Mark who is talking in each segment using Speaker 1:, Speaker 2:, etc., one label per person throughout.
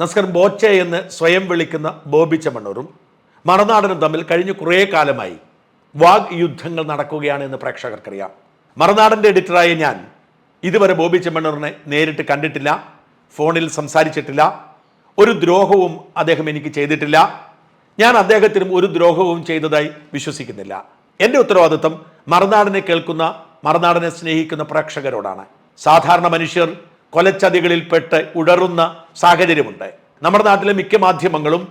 Speaker 1: നസ്കർ ബോച്ചെ എന്ന് സ്വയം വിളിക്കുന്ന ബോബി ചെമ്മണ്ണൂരും മറുനാടനും തമ്മിൽ കഴിഞ്ഞ കുറേ കാലമായി വാഗ് യുദ്ധങ്ങൾ നടക്കുകയാണ് എന്ന് പ്രേക്ഷകർക്കറിയാം. മറുനാടന്റെ എഡിറ്ററായ ഞാൻ ഇതുവരെ ബോബി ചെമ്മണ്ണൂറിനെ നേരിട്ട് കണ്ടിട്ടില്ല ഫോണിൽ സംസാരിച്ചിട്ടില്ല ഒരു ദ്രോഹവും അദ്ദേഹം എനിക്ക് ചെയ്തിട്ടില്ല. ഞാൻ അദ്ദേഹത്തിനും ഒരു ദ്രോഹവും ചെയ്തതായി വിശ്വസിക്കുന്നില്ല. എന്റെ ഉത്തരവാദിത്വം മറുനാടിനെ കേൾക്കുന്ന മറുനാടിനെ സ്നേഹിക്കുന്ന പ്രേക്ഷകരോടാണ്. സാധാരണ മനുഷ്യർ കൊലച്ചതികളിൽപ്പെട്ട് ഉടറുന്ന സാഹചര്യമുണ്ട്. നമ്മുടെ നാട്ടിലെ മിക്ക മാധ്യമങ്ങളും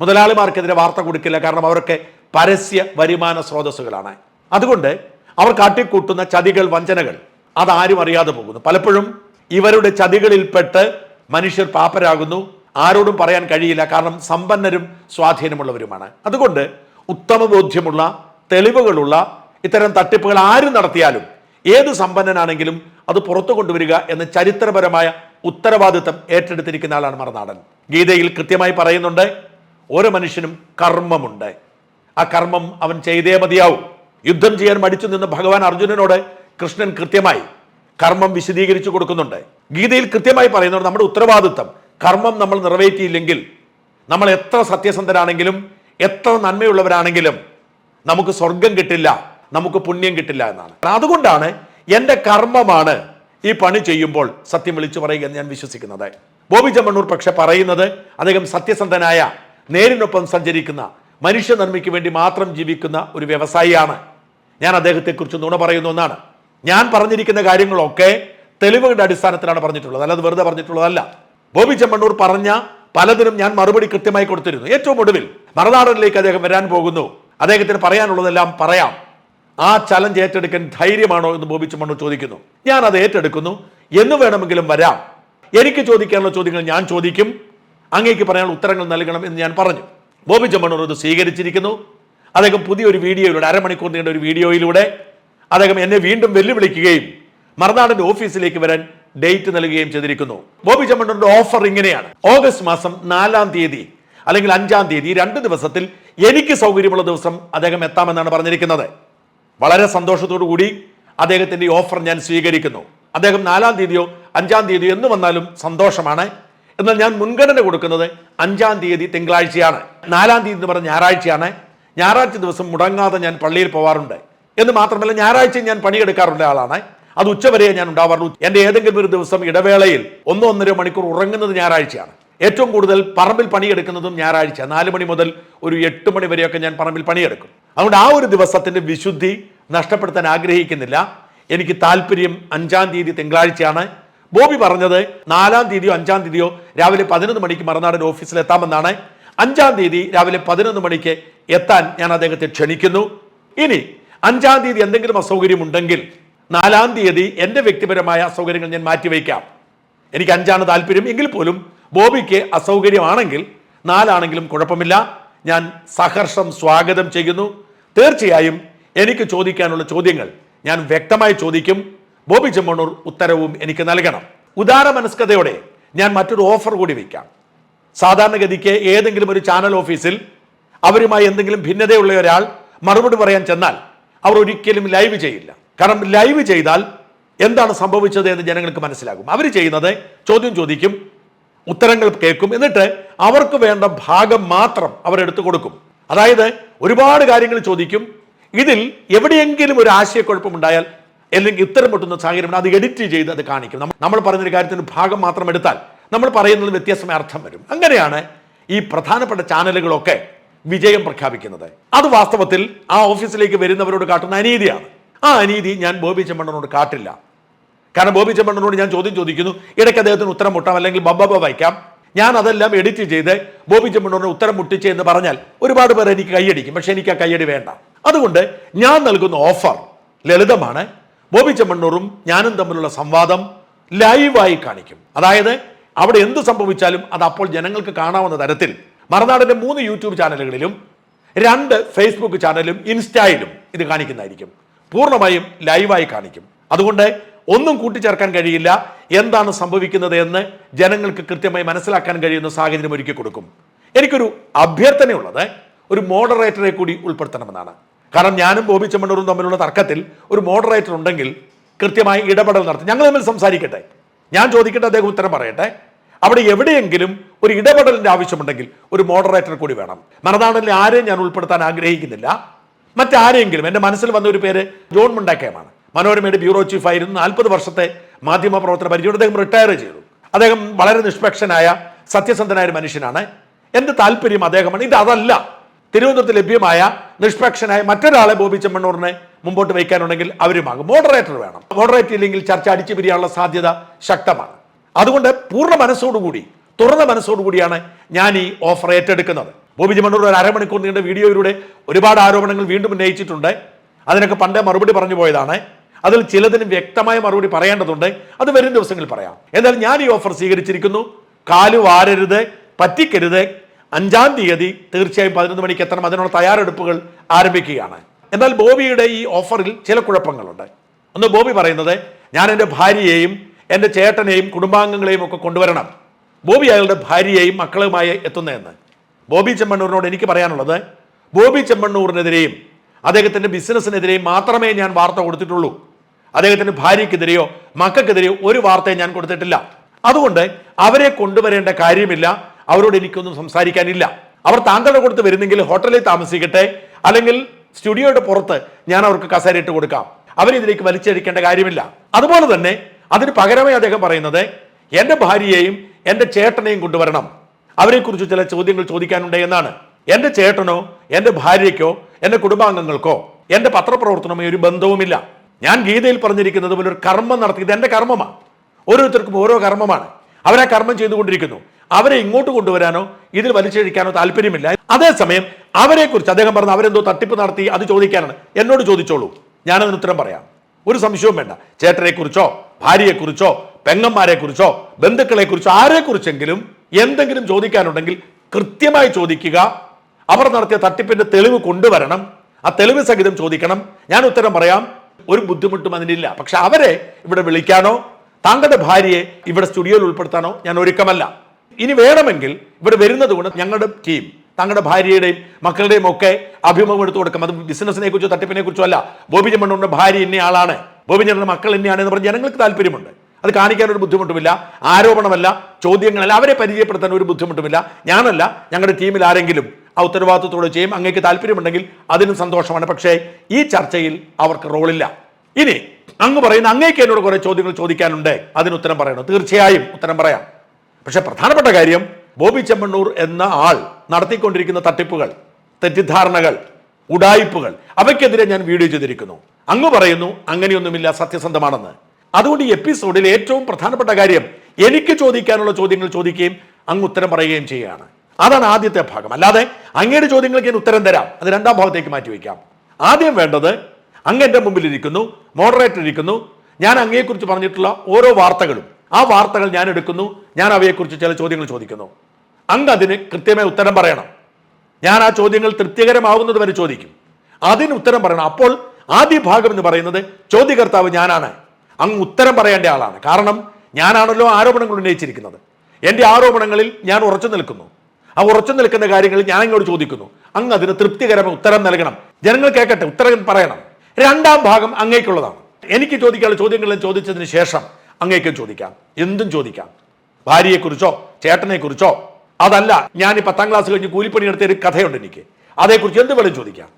Speaker 1: മുതലാളിമാർക്കെതിരെ വാർത്ത കൊടുക്കില്ല. കാരണം അവരൊക്കെ പരസ്യ വരുമാന സ്രോതസ്സുകളാണ്. അതുകൊണ്ട് അവർ കാട്ടിക്കൂട്ടുന്ന ചതികൾ വഞ്ചനകൾ അതാരും അറിയാതെ പോകുന്നു. പലപ്പോഴും ഇവരുടെ ചതികളിൽപ്പെട്ട് മനുഷ്യർ പാപ്പരാകുന്നു. ആരോടും പറയാൻ കഴിയില്ല. കാരണം സമ്പന്നരും സ്വാധീനമുള്ളവരുമാണ്. അതുകൊണ്ട് ഉത്തമ ബോധ്യമുള്ള തെളിവുകളുള്ള ഇത്തരം തട്ടിപ്പുകൾ ആരും നടത്തിയാലും ഏത് സമ്പന്നനാണെങ്കിലും അത് പുറത്തു കൊണ്ടുവരിക എന്ന ചരിത്രപരമായ ഉത്തരവാദിത്തം ഏറ്റെടുത്തിരിക്കുന്ന ആളാണ് മറുനാടൻ. ഗീതയിൽ കൃത്യമായി പറയുന്നുണ്ട് ഓരോ മനുഷ്യനും കർമ്മമുണ്ട്. ആ കർമ്മം അവൻ ചെയ്തേ മതിയാവും. യുദ്ധം ചെയ്യാൻ മടിച്ചു നിന്ന് ഭഗവാൻ അർജുനനോട് കൃഷ്ണൻ കൃത്യമായി കർമ്മം വിശദീകരിച്ചു കൊടുക്കുന്നുണ്ട്. ഗീതയിൽ കൃത്യമായി പറയുന്നുണ്ട് നമ്മുടെ ഉത്തരവാദിത്തം കർമ്മം നമ്മൾ നിറവേറ്റിയില്ലെങ്കിൽ നമ്മൾ എത്ര സത്യസന്ധരാണെങ്കിലും എത്ര നന്മയുള്ളവരാണെങ്കിലും നമുക്ക് സ്വർഗം കിട്ടില്ല നമുക്ക് പുണ്യം കിട്ടില്ല എന്നാണ്. അതുകൊണ്ടാണ് എന്റെ കർമ്മമാണ് ഈ പണി ചെയ്യുമ്പോൾ സത്യം വിളിച്ചു പറയുക എന്ന് ഞാൻ വിശ്വസിക്കുന്നത്. ബോബി ജമ്മണ്ണൂർ പക്ഷെ പറയുന്നത് അദ്ദേഹം സത്യസന്ധനായ നേരിനൊപ്പം സഞ്ചരിക്കുന്ന മനുഷ്യ നന്മയ്ക്ക് വേണ്ടി മാത്രം ജീവിക്കുന്ന ഒരു വ്യവസായിയാണ്. ഞാൻ അദ്ദേഹത്തെക്കുറിച്ച് നുണ പറയുന്ന ഒന്നാണ്. ഞാൻ പറഞ്ഞിരിക്കുന്ന കാര്യങ്ങളൊക്കെ തെളിവുകളുടെ അടിസ്ഥാനത്തിലാണ് പറഞ്ഞിട്ടുള്ളത്. അല്ലാതെ വെറുതെ പറഞ്ഞിട്ടുള്ളതല്ല. ബോബി ചെമ്മണ്ണൂർ പറഞ്ഞ പലതിനും ഞാൻ മറുപടി കൃത്യമായി കൊടുത്തിരുന്നു. ഏറ്റവും ഒടുവിൽ മറുനാടനിലേക്ക് അദ്ദേഹം വരാൻ പോകുന്നു. അദ്ദേഹത്തിന് പറയാനുള്ളതെല്ലാം പറയാം. ആ ചലഞ്ച് ഏറ്റെടുക്കാൻ ധൈര്യമാണോ എന്ന് ബോബി ചെമ്മണ്ണൂർ ചോദിക്കുന്നു. ഞാൻ അത് ഏറ്റെടുക്കുന്നു. എന്ന് വേണമെങ്കിലും വരാം. എനിക്ക് ചോദിക്കാനുള്ള ചോദ്യങ്ങൾ ഞാൻ ചോദിക്കും. അങ്ങേക്ക് പറയാനുള്ള ഉത്തരങ്ങൾ നൽകണം എന്ന് ഞാൻ പറഞ്ഞു. ബോബി ചെമ്മണ്ണൂർ ഇത് സ്വീകരിച്ചിരിക്കുന്നു. അദ്ദേഹം പുതിയൊരു വീഡിയോയിലൂടെ അരമണിക്കൂർ നീണ്ട ഒരു വീഡിയോയിലൂടെ അദ്ദേഹം എന്നെ വീണ്ടും വെല്ലുവിളിക്കുകയും മറുനാടിന്റെ ഓഫീസിലേക്ക് വരാൻ ഡേറ്റ് നൽകുകയും ചെയ്തിരിക്കുന്നു. ബോബി ചെമ്മണ്ണൂരിന്റെ ഓഫർ ഇങ്ങനെയാണ്. ഓഗസ്റ്റ് മാസം നാലാം തീയതി അല്ലെങ്കിൽ അഞ്ചാം തീയതി രണ്ട് ദിവസത്തിൽ എനിക്ക് സൗകര്യമുള്ള ദിവസം അദ്ദേഹം എത്താമെന്നാണ് പറഞ്ഞിരിക്കുന്നത്. വളരെ സന്തോഷത്തോടു കൂടി അദ്ദേഹത്തിന്റെ ഈ ഓഫർ ഞാൻ സ്വീകരിക്കുന്നു. അദ്ദേഹം നാലാം തീയതിയോ അഞ്ചാം തീയതിയോ എന്ന് വന്നാലും സന്തോഷമാണ്. എന്നാൽ ഞാൻ മുൻഗണന കൊടുക്കുന്നത് അഞ്ചാം തീയതി തിങ്കളാഴ്ചയാണ്. നാലാം തീയതി എന്ന് പറഞ്ഞ ഞായറാഴ്ചയാണ്. ഞായറാഴ്ച ദിവസം മുടങ്ങാതെ ഞാൻ പള്ളിയിൽ പോവാറുണ്ട്. എന്ന് മാത്രമല്ല ഞായറാഴ്ച ഞാൻ പണിയെടുക്കാറുള്ള ആളാണ്. അത് ഉച്ചവരെ ഞാൻ ഉണ്ടാവാറുള്ളൂ. എന്റെ ഏതെങ്കിലും ഒരു ദിവസം ഇടവേളയിൽ ഒന്നോ ഒന്നര മണിക്കൂർ ഉറങ്ങുന്നത് ഞായറാഴ്ചയാണ്. ഏറ്റവും കൂടുതൽ പറമ്പിൽ പണിയെടുക്കുന്നതും ഞായറാഴ്ച. നാല് മണി മുതൽ ഒരു എട്ട് മണി വരെയൊക്കെ ഞാൻ പറമ്പിൽ പണിയെടുക്കും. അതുകൊണ്ട് ആ ഒരു ദിവസത്തിന്റെ വിശുദ്ധി നഷ്ടപ്പെടുത്താൻ ആഗ്രഹിക്കുന്നില്ല. എനിക്ക് താല്പര്യം അഞ്ചാം തീയതി തിങ്കളാഴ്ചയാണ്. ബോബി പറഞ്ഞത് നാലാം തീയതിയോ അഞ്ചാം തീയതിയോ രാവിലെ പതിനൊന്ന് മണിക്ക് മറുനാടൻ ഓഫീസിൽ എത്താമെന്നാണ്. അഞ്ചാം തീയതി രാവിലെ പതിനൊന്ന് മണിക്ക് എത്താൻ ഞാൻ അദ്ദേഹത്തെ ക്ഷണിക്കുന്നു. ഇനി അഞ്ചാം തീയതി എന്തെങ്കിലും അസൗകര്യമുണ്ടെങ്കിൽ നാലാം തീയതി എന്റെ വ്യക്തിപരമായ അസൗകര്യങ്ങൾ ഞാൻ മാറ്റിവെക്കാം എനിക്ക് അഞ്ചാണ് താല്പര്യം എങ്കിൽ പോലും ബോബിക്ക് അസൗകര്യമാണെങ്കിൽ നാലാണെങ്കിലും കുഴപ്പമില്ല. ഞാൻ സഹർഷം സ്വാഗതം ചെയ്യുന്നു. തീർച്ചയായും എനിക്ക് ചോദിക്കാനുള്ള ചോദ്യങ്ങൾ ഞാൻ വ്യക്തമായി ചോദിക്കും. ബോബി ചെമ്മണ്ണൂർ ഉത്തരവും എനിക്ക് നൽകണം. ഉദാര മനസ്കതയോടെ ഞാൻ മറ്റൊരു ഓഫർ കൂടി വയ്ക്കാം സാധാരണഗതിക്ക് ഏതെങ്കിലും ഒരു ചാനൽ ഓഫീസിൽ അവരുമായി എന്തെങ്കിലും ഭിന്നതയുള്ള ഒരാൾ മറുപടി പറയാൻ ചെന്നാൽ അവർ ഒരിക്കലും ലൈവ് ചെയ്യില്ല. കാരണം ലൈവ് ചെയ്താൽ എന്താണ് സംഭവിച്ചത് എന്ന് ജനങ്ങൾക്ക് മനസ്സിലാകും. അവർ ചെയ്യുന്നത് ചോദ്യം ചോദിക്കും ഉത്തരങ്ങൾ കേൾക്കും. എന്നിട്ട് അവർക്ക് വേണ്ട ഭാഗം മാത്രം അവരെടുത്ത് കൊടുക്കും. അതായത് ഒരുപാട് കാര്യങ്ങൾ ചോദിക്കും ഇതിൽ എവിടെയെങ്കിലും ഒരു ആശയക്കുഴപ്പമുണ്ടായാൽ അല്ലെങ്കിൽ ഇത്തരം പൊട്ടുന്ന സാഹചര്യം അത് എഡിറ്റ് ചെയ്ത് അത് കാണിക്കും. നമ്മൾ പറഞ്ഞൊരു കാര്യത്തിന് ഭാഗം മാത്രം എടുത്താൽ നമ്മൾ പറയുന്നത് വ്യത്യസ്തമായ അർത്ഥം വരും. അങ്ങനെയാണ് ഈ പ്രധാനപ്പെട്ട ചാനലുകളൊക്കെ വിജയം പ്രഖ്യാപിക്കുന്നത്. അത് വാസ്തവത്തിൽ ആ ഓഫീസിലേക്ക് വരുന്നവരോട് കാട്ടുന്ന അനീതിയാണ്. ആ അനീതി ഞാൻ ബോബി ചെമ്മണ്ണനോട് കാട്ടില്ല. കാരണം ബോബി ചെമ്മണ്ണനോട് ഞാൻ ചോദ്യം ചോദിക്കുന്നു ഇടയ്ക്ക് അദ്ദേഹത്തിന് ഉത്തരം മുട്ടാം അല്ലെങ്കിൽ ബബ്ബബ വായിക്കാം. ഞാൻ അതെല്ലാം എഡിറ്റ് ചെയ്ത് ബോബി ചെമ്മണ്ണൂരിന് ഉത്തരം മുട്ടിച്ച് എന്ന് പറഞ്ഞാൽ ഒരുപാട് പേർ എനിക്ക് കൈയടിക്കും പക്ഷെ എനിക്ക് ആ കൈയടി വേണ്ട. അതുകൊണ്ട് ഞാൻ നൽകുന്ന ഓഫർ ലളിതമാണ്. ബോബി ചെമ്മണ്ണൂറും ഞാനും തമ്മിലുള്ള സംവാദം ലൈവായി കാണിക്കും. അതായത് അവിടെ എന്ത് സംഭവിച്ചാലും അത് അപ്പോൾ ജനങ്ങൾക്ക് കാണാവുന്ന തരത്തിൽ മറുനാടിന്റെ മൂന്ന് യൂട്യൂബ് ചാനലുകളിലും രണ്ട് ഫേസ്ബുക്ക് ചാനലും ഇൻസ്റ്റയിലും ഇത് കാണിക്കുന്നതായിരിക്കും. പൂർണമായും ലൈവായി കാണിക്കും. അതുകൊണ്ട് ഒന്നും കൂട്ടിച്ചേർക്കാൻ കഴിയില്ല. എന്താണ് സംഭവിക്കുന്നത് എന്ന് ജനങ്ങൾക്ക് കൃത്യമായി മനസ്സിലാക്കാൻ കഴിയുന്ന സാഹചര്യം ഒരുക്കി കൊടുക്കും. എനിക്കൊരു അഭ്യർത്ഥനയുള്ളത് ഒരു മോഡറേറ്ററെ കൂടി ഉൾപ്പെടുത്തണമെന്നാണ്. കാരണം ഞാനും ബോബി ചെമ്മണ്ണൂരും തമ്മിലുള്ള തർക്കത്തിൽ ഒരു മോഡറേറ്റർ ഉണ്ടെങ്കിൽ കൃത്യമായി ഇടപെടൽ നടത്തി. ഞങ്ങൾ തമ്മിൽ സംസാരിക്കട്ടെ. ഞാൻ ചോദിക്കട്ടെ അദ്ദേഹം ഉത്തരം പറയട്ടെ. അവിടെ എവിടെയെങ്കിലും ഒരു ഇടപെടലിന്റെ ആവശ്യമുണ്ടെങ്കിൽ ഒരു മോഡറേറ്റർ കൂടി വേണം. മറനാടനിൽ ആരെയും ഞാൻ ഉൾപ്പെടുത്താൻ ആഗ്രഹിക്കുന്നില്ല. മറ്റാരെങ്കിലും എന്റെ മനസ്സിൽ വന്ന ഒരു പേര് ജോൺ മുണ്ടാക്കയമാണ്. മനോരമയുടെ ബ്യൂറോ ചീഫ് ആയിരുന്നു. നാൽപ്പത് വർഷത്തെ മാധ്യമ പ്രവർത്തന പരിചയം അദ്ദേഹം റിട്ടയർ ചെയ്തു. അദ്ദേഹം വളരെ നിഷ്പക്ഷനായ സത്യസന്ധനായ ഒരു മനുഷ്യനാണ്. എന്റെ താല്പര്യം അദ്ദേഹമാണ്. ഇത് അതല്ല. തിരുവനന്തപുരത്ത് ലഭ്യമായ നിഷ്പക്ഷനായ മറ്റൊരാളെ ബോബി ചെമ്മണ്ണൂറിനെ മുമ്പോട്ട് വയ്ക്കാനുണ്ടെങ്കിൽ അവരുമാകും. മോഡറേറ്റർ വേണം. മോഡറേറ്റ് ഇല്ലെങ്കിൽ ചർച്ച അടിച്ചു പിരിയാനുള്ള സാധ്യത ശക്തമാണ്. അതുകൊണ്ട് പൂർണ മനസ്സോടുകൂടി തുറന്ന മനസ്സോടുകൂടിയാണ് ഞാൻ ഈ ഓഫർ ഏറ്റെടുക്കുന്നത്. ബോബി ചെമ്മണ്ണൂർ ഒരു അരമണിക്കൂർ നീണ്ട വീഡിയോയിലൂടെ ഒരുപാട് ആരോപണങ്ങൾ വീണ്ടും ഉന്നയിച്ചിട്ടുണ്ട്. അതിനൊക്കെ പണ്ടേ മറുപടി പറഞ്ഞു പോയതാണ്. അതിൽ ചിലതിനും വ്യക്തമായ മറുപടി പറയേണ്ടതുണ്ട്. അത് വരും ദിവസങ്ങളിൽ പറയാം. എന്നാൽ ഞാൻ ഈ ഓഫർ സ്വീകരിച്ചിരിക്കുന്നു. കാലു വാരരുത് പറ്റിക്കരുത് അഞ്ചാം തീയതി തീർച്ചയായും പതിനൊന്ന് മണിക്ക് എത്തണം. അതിനുള്ള തയ്യാറെടുപ്പുകൾ ആരംഭിക്കുകയാണ്. എന്നാൽ ബോബിയുടെ ഈ ഓഫറിൽ ചില കുഴപ്പങ്ങളുണ്ട്. ഒന്ന് ബോബി പറയുന്നത് ഞാൻ എന്റെ ഭാര്യയെയും എന്റെ ചേട്ടനെയും കുടുംബാംഗങ്ങളെയും ഒക്കെ കൊണ്ടുവരണം. ബോബി അയാളുടെ ഭാര്യയെയും മക്കളുമായി എത്തുന്നതെന്ന്. ബോബി ചെമ്മണ്ണൂരിനോട് എനിക്ക് പറയാനുള്ളത് ബോബി ചെമ്മണ്ണൂരിനെതിരെയും അദ്ദേഹത്തിന്റെ ബിസിനസ്സിനെതിരെയും മാത്രമേ ഞാൻ വാർത്ത കൊടുത്തിട്ടുള്ളൂ. അദ്ദേഹത്തിന്റെ ഭാര്യയ്ക്കെതിരെയോ മക്കൾക്കെതിരെയോ ഒരു വാർത്തയും ഞാൻ കൊടുത്തിട്ടില്ല. അതുകൊണ്ട് അവരെ കൊണ്ടുവരേണ്ട കാര്യമില്ല. അവരോട് എനിക്കൊന്നും സംസാരിക്കാനില്ല. അവർ താങ്കളുടെ കൊടുത്ത് വരുന്നെങ്കിൽ ഹോട്ടലിൽ താമസിക്കട്ടെ. അല്ലെങ്കിൽ സ്റ്റുഡിയോയുടെ പുറത്ത് ഞാൻ അവർക്ക് കസേരയിട്ട് കൊടുക്കാം. അവരിതിലേക്ക് വലിച്ചടിക്കേണ്ട കാര്യമില്ല. അതുപോലെ തന്നെ അതിന് പകരമായി അദ്ദേഹം പറയുന്നത് എന്റെ ഭാര്യയെയും എന്റെ ചേട്ടനെയും കൊണ്ടുവരണം. അവരെക്കുറിച്ച് ചില ചോദ്യങ്ങൾ ചോദിക്കാനുണ്ട് എന്നാണ്. എന്റെ ചേട്ടനോ എന്റെ ഭാര്യയ്ക്കോ എന്റെ കുടുംബാംഗങ്ങൾക്കോ എന്റെ പത്രപ്രവർത്തനമോ ഒരു ബന്ധവുമില്ല. ഞാൻ ഗീതയിൽ പറഞ്ഞിരിക്കുന്നത് പോലെ ഒരു കർമ്മം നടത്തി. ഇത് എന്റെ കർമ്മമാണ്. ഓരോരുത്തർക്കും ഓരോ കർമ്മമാണ്. അവരാ കർമ്മം ചെയ്തുകൊണ്ടിരിക്കുന്നു. അവരെ ഇങ്ങോട്ട് കൊണ്ടുവരാനോ ഇതിൽ വലിച്ചഴിക്കാനോ താല്പര്യമില്ല. അതേസമയം അവരെക്കുറിച്ച് അദ്ദേഹം പറഞ്ഞു അവരെന്തോ തട്ടിപ്പ് നടത്തി അത് ചോദിക്കാനാണ്. എന്നോട് ചോദിച്ചോളൂ. ഞാനതിന് ഉത്തരം പറയാം. ഒരു സംശയവും വേണ്ട. ചേട്ടനെക്കുറിച്ചോ ഭാര്യയെക്കുറിച്ചോ പെങ്ങന്മാരെക്കുറിച്ചോ ബന്ധുക്കളെക്കുറിച്ചോ ആരെക്കുറിച്ചെങ്കിലും എന്തെങ്കിലും ചോദിക്കാനുണ്ടെങ്കിൽ കൃത്യമായി ചോദിക്കുക. അവർ നടത്തിയ തട്ടിപ്പിന്റെ തെളിവ് കൊണ്ടുവരണം. ആ തെളിവ് സഹിതം ചോദിക്കണം. ഞാൻ ഉത്തരം പറയാം. ഒരു ബുദ്ധിമുട്ടും അതിനില്ല. പക്ഷെ അവരെ ഇവിടെ വിളിക്കാനോ താങ്കളുടെ ഭാര്യയെ ഇവിടെ സ്റ്റുഡിയോയിൽ ഉൾപ്പെടുത്താനോ ഞാൻ ഒരുക്കമല്ല. ഇനി വേണമെങ്കിൽ ഇവിടെ വരുന്നത് കൊണ്ട് ഞങ്ങളുടെ ടീം തങ്ങളുടെ ഭാര്യയുടെയും മക്കളുടെയും ഒക്കെ അഭിമുഖം എടുത്തു കൊടുക്കാം. അത് ബിസിനസിനെ കുറിച്ചോ തട്ടിപ്പിനെ കുറിച്ചോ അല്ല. ബോബി ചെമ്മണ്ണൂരിന്റെ ഭാര്യ ഇന്ന ആളാണ് ബോബി ചെമ്മണ്ണ മക്കൾ ഇന്നയാണ് എന്ന് പറഞ്ഞ് ജനങ്ങൾക്ക് താല്പര്യമുണ്ട്. അത് കാണിക്കാൻ ഒരു ബുദ്ധിമുട്ടുമില്ല. ആരോപണമല്ല ചോദ്യങ്ങളല്ല. അവരെ പരിചയപ്പെടുത്താൻ ഒരു ബുദ്ധിമുട്ടുമില്ല. ഞാനല്ല ഞങ്ങളുടെ ടീമിൽ ആരെങ്കിലും ആ ഉത്തരവാദിത്തത്തോടെ ചെയ്യും അങ്ങേക്ക് താല്പര്യമുണ്ടെങ്കിൽ അതിനും സന്തോഷമാണ്. പക്ഷേ ഈ ചർച്ചയിൽ അവർക്ക് റോളില്ല. ഇനി അങ്ങ് പറയുന്ന അങ്ങേക്ക് എന്നോട് കുറെ ചോദ്യങ്ങൾ ചോദിക്കാനുണ്ട്. അതിന് ഉത്തരം പറയണം. തീർച്ചയായും ഉത്തരം പറയാം. പക്ഷെ പ്രധാനപ്പെട്ട കാര്യം ബോബി ചെമ്മണ്ണൂർ എന്ന ആൾ നടത്തിക്കൊണ്ടിരിക്കുന്ന തട്ടിപ്പുകൾ തെറ്റിദ്ധാരണകൾ ഉടായിപ്പുകൾ അവയ്ക്കെതിരെ ഞാൻ വീഡിയോ ചെയ്തിരിക്കുന്നു. അങ്ങ് പറയുന്നു അങ്ങനെയൊന്നുമില്ല സത്യസന്ധമാണെന്ന്. അതുകൊണ്ട് ഈ എപ്പിസോഡിൽ ഏറ്റവും പ്രധാനപ്പെട്ട കാര്യം എനിക്ക് ചോദിക്കാനുള്ള ചോദ്യങ്ങൾ ചോദിക്കുകയും അങ്ങ് ഉത്തരം പറയുകയും ചെയ്യുകയാണ്. അതാണ് ആദ്യത്തെ ഭാഗം. അല്ലാതെ അങ്ങയുടെ ചോദ്യങ്ങൾക്ക് ഞാൻ ഉത്തരം തരാം. അത് രണ്ടാം ഭാഗത്തേക്ക് മാറ്റിവെക്കാം ആദ്യം വേണ്ടത് അങ്ങ് എന്റെ മുമ്പിൽ ഇരിക്കുന്നു മോഡറേറ്റർ ഇരിക്കുന്നു. ഞാൻ അങ്ങയെക്കുറിച്ച് പറഞ്ഞിട്ടുള്ള ഓരോ വാർത്തകളും ആ വാർത്തകൾ ഞാൻ എടുക്കുന്നു. ഞാൻ അവയെക്കുറിച്ച് ചില ചോദ്യങ്ങൾ ചോദിക്കുന്നു. അങ്ങ് അതിന് കൃത്യമായ ഉത്തരം പറയണം. ഞാൻ ആ ചോദ്യങ്ങൾ തൃപ്തികരമാവുന്നത് വരെ ചോദിക്കും. അതിന് ഉത്തരം പറയണം. അപ്പോൾ ആദ്യ ഭാഗം എന്ന് പറയുന്നത് ചോദ്യകർത്താവ് ഞാനാണ്. അങ്ങ് ഉത്തരം പറയേണ്ട ആളാണ്. കാരണം ഞാനാണല്ലോ ആരോപണങ്ങൾ ഉന്നയിച്ചിരിക്കുന്നത്. എന്റെ ആരോപണങ്ങളിൽ ഞാൻ ഉറച്ചു നിൽക്കുന്നു. ആ ഉറച്ചു നിൽക്കുന്ന കാര്യങ്ങളിൽ ഞാൻ അങ്ങോട്ട് ചോദിക്കുന്നു. അങ്ങ് അതിന് തൃപ്തികരമായ ഉത്തരം നൽകണം. ജനങ്ങൾ കേൾക്കട്ടെ. ഉത്തരം പറയണം. രണ്ടാം ഭാഗം അങ്ങേക്കുള്ളതാണ്. എനിക്ക് ചോദിക്കാനുള്ള ചോദ്യങ്ങൾ ചോദിച്ചതിന് ശേഷം അങ്ങേക്കും ചോദിക്കാം. എന്തും ചോദിക്കാം. ഭാര്യയെക്കുറിച്ചോ ചേട്ടനെക്കുറിച്ചോ അതല്ല ഞാൻ ഈ പത്താം ക്ലാസ് കഴിഞ്ഞ് കൂലിപ്പണി എടുത്ത ഒരു കഥയുണ്ട് എനിക്ക്. അതേക്കുറിച്ച് എന്ത് വേണം ചോദിക്കാം.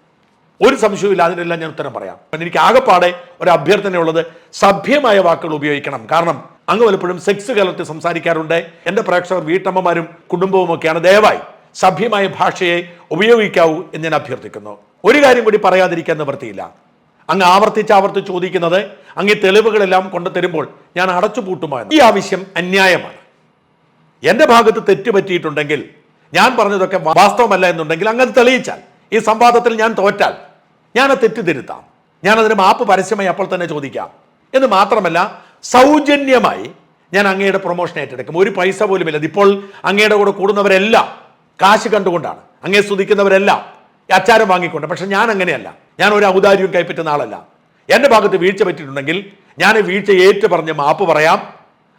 Speaker 1: ഒരു സംശയവുമില്ല അതിനെല്ലാം ഞാൻ ഉത്തരം പറയാം. എനിക്ക് ആകെപ്പാടെ ഒരു അഭ്യർത്ഥനയുള്ളത് സഭ്യമായ വാക്കുകൾ ഉപയോഗിക്കണം. കാരണം അങ്ങ് പലപ്പോഴും സെക്സ് കലർത്തി സംസാരിക്കാറുണ്ട്. എന്റെ പ്രേക്ഷകർ വീട്ടമ്മമാരും കുടുംബവും ഒക്കെയാണ് ദയവായി സഭ്യമായ ഭാഷയെ ഉപയോഗിക്കാവൂ എന്ന് ഞാൻ അഭ്യർത്ഥിക്കുന്നു. ഒരു കാര്യം കൂടി പറയാതിരിക്കാൻ നിവൃത്തിയില്ല. അങ്ങ് ആവർത്തിച്ച് ആവർത്തിച്ച് ചോദിക്കുന്നത് അങ്ങ് തെളിവുകളെല്ലാം കൊണ്ടു തരുമ്പോൾ ഞാൻ അടച്ചുപൂട്ടുമോ എന്ന്. ഈ ആവശ്യം അന്യായമാണ്. എന്റെ ഭാഗത്ത് തെറ്റ് പറ്റിയിട്ടുണ്ടെങ്കിൽ ഞാൻ പറഞ്ഞതൊക്കെ വാസ്തവമല്ല എന്നുണ്ടെങ്കിൽ അങ്ങനെ തെളിയിച്ചാൽ ഈ സംവാദത്തിൽ ഞാൻ തോറ്റാൽ ഞാൻ അത് തെറ്റ് തിരുത്താം ഞാൻ അതിന് മാപ്പ് പരസ്യമായി അപ്പോൾ തന്നെ ചോദിക്കാം. എന്ന് മാത്രമല്ല സൗജന്യമായി ഞാൻ അങ്ങയുടെ പ്രൊമോഷൻ ഏറ്റെടുക്കും. ഒരു പൈസ പോലും ഇല്ല. ഇപ്പോൾ അങ്ങയുടെ കൂടെ കൂടുന്നവരെല്ലാം കാശ് കണ്ടുകൊണ്ടാണ്. അങ്ങേ സ്തുതിക്കുന്നവരെല്ലാം അച്ചാരം വാങ്ങിക്കൊണ്ട്. പക്ഷെ ഞാൻ അങ്ങനെയല്ല. ഞാൻ ഒരു ഔദാര്യവും കൈപ്പറ്റുന്ന ആളല്ല. എന്റെ ഭാഗത്ത് വീഴ്ച പറ്റിയിട്ടുണ്ടെങ്കിൽ ഞാൻ വീഴ്ച ഏറ്റു പറഞ്ഞ് മാപ്പ് പറയാം.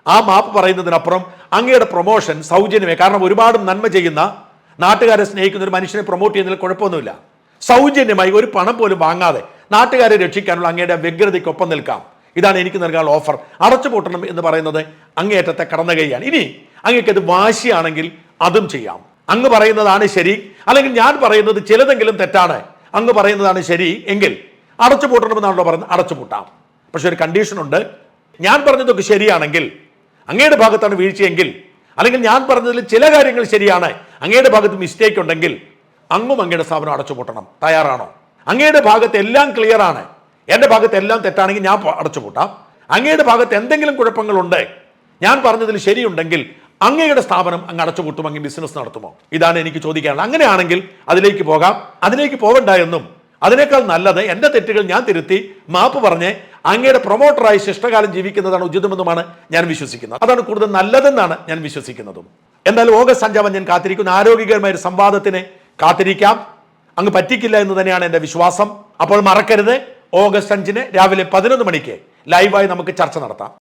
Speaker 1: ആ മാപ്പ് പറയുന്നതിനപ്പുറം അങ്ങയുടെ പ്രൊമോഷൻ സൗജന്യമേ. കാരണം ഒരുപാട് നന്മ ചെയ്യുന്ന നാട്ടുകാരെ സ്നേഹിക്കുന്ന ഒരു മനുഷ്യനെ പ്രൊമോട്ട് ചെയ്യുന്നതിൽ കുഴപ്പമൊന്നുമില്ല. സൗജന്യമായി ഒരു പണം പോലും വാങ്ങാതെ നാട്ടുകാരെ രക്ഷിക്കാനുള്ള അങ്ങയുടെ വ്യഗ്രതയ്ക്കൊപ്പം നിൽക്കാം. ഇതാണ് എനിക്ക് നൽകാനുള്ള ഓഫർ അടച്ചു അടച്ചുപൂട്ടണം എന്ന് പറയുന്നത് അങ്ങേയറ്റത്തെ കടന്നുകൈയാണ്. ഇനി അങ്ങേക്കത് വാശിയാണെങ്കിൽ അതും ചെയ്യാം. അങ്ങ് പറയുന്നതാണ് ശരി. അല്ലെങ്കിൽ ഞാൻ പറയുന്നത് ചിലതെങ്കിലും തെറ്റാണ്. അങ്ങ് പറയുന്നതാണ് ശരി എങ്കിൽ അടച്ചു പൂട്ടണമെന്നാണല്ലോ പറയുന്നത് അടച്ചു പൂട്ടാം. പക്ഷെ ഒരു കണ്ടീഷനുണ്ട് ഞാൻ പറഞ്ഞതൊക്കെ ശരിയാണെങ്കിൽ അങ്ങയുടെ ഭാഗത്താണ് വീഴ്ചയെങ്കിൽ അല്ലെങ്കിൽ ഞാൻ പറഞ്ഞതിൽ ചില കാര്യങ്ങൾ ശരിയാണ് അങ്ങയുടെ ഭാഗത്ത് മിസ്റ്റേക്ക് ഉണ്ടെങ്കിൽ അങ്ങും അങ്ങയുടെ സ്ഥാപനം അടച്ചു പൂട്ടണം. തയ്യാറാണോ? അങ്ങയുടെ ഭാഗത്ത് എല്ലാം ക്ലിയർ ആണ്. എന്റെ ഭാഗത്ത് എല്ലാം തെറ്റാണെങ്കിൽ ഞാൻ അടച്ചു പൂട്ടാം. അങ്ങയുടെ ഭാഗത്ത് എന്തെങ്കിലും കുഴപ്പങ്ങളുണ്ട് ഞാൻ പറഞ്ഞതിൽ ശരിയുണ്ടെങ്കിൽ അങ്ങയുടെ സ്ഥാപനം അങ്ങ് അടച്ചുപൂട്ടും അങ്ങ് ബിസിനസ് നടത്തുമോ? ഇതാണ് എനിക്ക് ചോദിക്കാനുള്ളത്. അങ്ങനെയാണെങ്കിൽ അതിലേക്ക് പോകാം. അതിലേക്ക് പോകണ്ട എന്നും അതിനേക്കാൾ നല്ലത് എന്റെ തെറ്റുകൾ ഞാൻ തിരുത്തി മാപ്പ് പറഞ്ഞ് അങ്ങയുടെ പ്രൊമോട്ടറായി ശിഷ്ടകാലം ജീവിക്കുന്നതാണ് ഉചിതമെന്നുമാണ് ഞാൻ വിശ്വസിക്കുന്നത്. അതാണ് കൂടുതൽ നല്ലതെന്നാണ് ഞാൻ വിശ്വസിക്കുന്നതും. എന്തായാലും ഓഗസ്റ്റ് അഞ്ചാമൻ ഞാൻ കാത്തിരിക്കുന്നു. ആരോഗ്യകരമായ ഒരു സംവാദത്തിന് കാത്തിരിക്കാം. അങ്ങ് പറ്റിക്കില്ല എന്ന് തന്നെയാണ് എന്റെ വിശ്വാസം. അപ്പോൾ മറക്കരുത്. ഓഗസ്റ്റ് അഞ്ചിന് രാവിലെ പതിനൊന്ന് മണിക്ക് ലൈവായി നമുക്ക് ചർച്ച നടത്താം.